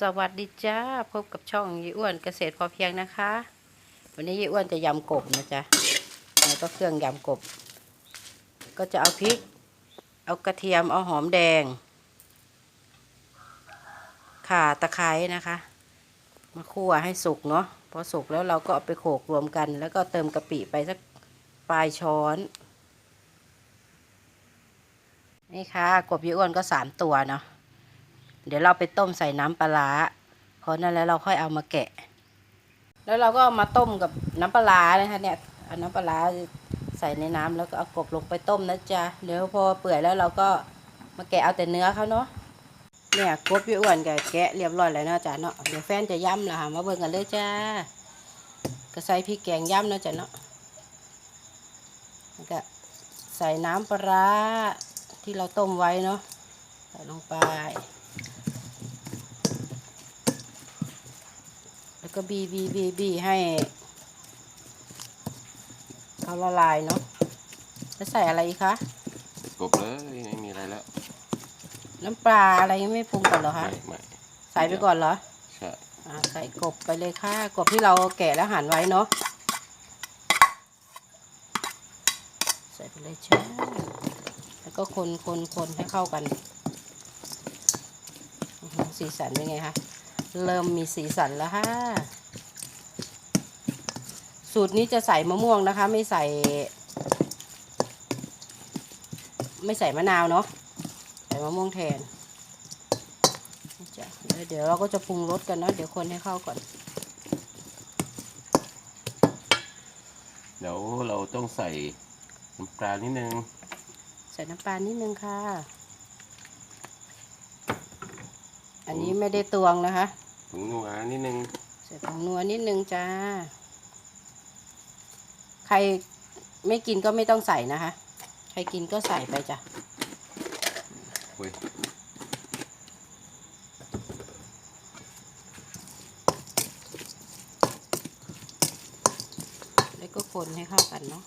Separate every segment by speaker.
Speaker 1: สวัสดีจ้า พบกับช่องยี่อ้วนเกษตรพอเพียงนะคะ วันนี้ยี่อ้วนจะยำกบนะจ๊ะแล้วก็เครื่องยำกบ ก็จะเอาพริก เอากระเทียมเอาหอมแดง ข่าตะไคร้นะคะ มาคั่วให้สุกเนาะพอสุกแล้วเราก็เอาไปโขลกรวมกัน แล้วก็เติมกะปิไปสักปลายช้อนนี่ค่ะ กบยี่อ้วนก็สามตัวเนาะ เดี๋ยวเราไปต้มใส่น้ำปลาร้าพอนั้นแล้วเราค่อยเอามาแกะ แล้วเราก็เอามาต้มกับน้ำปลานะคะเนี่ยเอาน้ำปลาใส่ในน้ำแล้วก็เอากบลงไปต้มนะจ๊ะเดี๋ยวพอเปื่อยแล้วเราก็มาแกะเอาแต่เนื้อเขาเนาะเนี่ยกบพี่อ้วนกับแกะเรียบร้อยแล้วเนาะจ๊ะเนาะเดี๋ยวแฟนจะย่ำละค่ะมาเบิ่งกันเลยจ้าก็ใส่พริกแกงย่ำเนาะจ๊ะเนาะแล้วก็ใส่น้ำปลาที่เราต้มไว้เนาะใส่ลงไป แล้ว ก็บีบีบีบีให้เขาละลายเนาะจะใส่อะไรอีกคะ
Speaker 2: กบเลยไม่มีอะไรแล้ว
Speaker 1: น้ำปลาอะไรยังไม่ปรุงก่อนเหรอคะ
Speaker 2: ไม่ไม่
Speaker 1: ใส่ไปก่อนเหรอ
Speaker 2: ใช่
Speaker 1: อ่าใส่กบไปเลยค่ะ กบที่เราแกะแล้วหั่นไว้เนาะใส่ไปเลยจ้าแล้วก็คนคนคนให้เข้ากันอื้อหือสีสันเป็นไงคะ เริ่มมีสีสันแล้วค่ะสูตรนี้จะใส่มะม่วงนะคะ ไม่ใส่ ไม่ใส่มะนาวเนาะใส่มะม่วงแทนนี่จ้ะแล้วเดี๋ยวเราก็จะปรุงรสกันเนาะเดี๋ยวคนให้เข้าก่อน
Speaker 2: เดี๋ยวเราต้องใส่น้ำปลานิดนึง
Speaker 1: ใส่น้ำปลานิดนึงค่ะ อันนี้ไม่ได้ตวงนะคะ
Speaker 2: ผ งนัวนิดนึง
Speaker 1: ใส่ผงนัวนิดนึงจ้า ใครไม่กินก็ไม่ต้องใส่นะคะ ใครกินก็ใส่ไปจ้ะ
Speaker 2: เว้ย
Speaker 1: แล้วก็คนให้เข้ากันเนาะ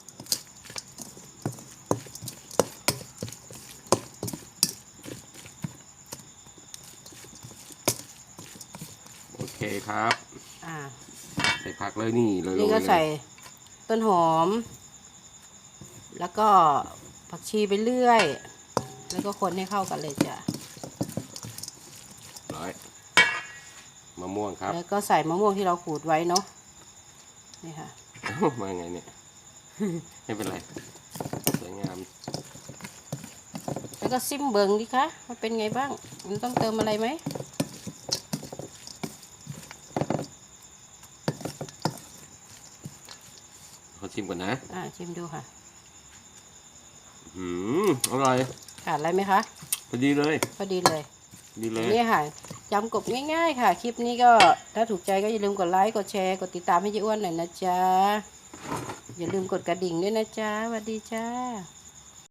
Speaker 2: เคครับ
Speaker 1: อ่า
Speaker 2: ใส่ผักเลยนี่เลย
Speaker 1: นี่ก็ใส่ต้นหอม แล้วก็ผักชีไปเรื่อย แล้วก็คนให้เข้ากันเลยจ้ะ
Speaker 2: ร้อยมะม่วงครับ
Speaker 1: แล้วก็ใส่มะม่วงที่เราขูดไว้เนาะนี่ค่ะ
Speaker 2: เอ้ามาไงเนี่ย ไม่เป็นไรสวยงาม
Speaker 1: แล้วก็ซิมเบิงดิคะมันเป็นไงบ้าง มันต้องเติมอะไรไหม
Speaker 2: ขอชิมก่อนนะ
Speaker 1: อ่าชิมดูค่ะ
Speaker 2: อืมอร่อย
Speaker 1: ขาดอะไรไหมคะ
Speaker 2: พอดีเลย
Speaker 1: พอดีเลย
Speaker 2: ดีเลย
Speaker 1: นี่ค่ะยำกบง่ายๆค่ะ คลิปนี้ก็ถ้าถูกใจก็อย่าลืมกดไลค์ กดแชร์ กดติดตามให้เจ๊อ้วนหน่อยนะจ๊ะ อย่าลืมกดกระดิ่งด้วยนะจ๊ะสวัสดีจ้า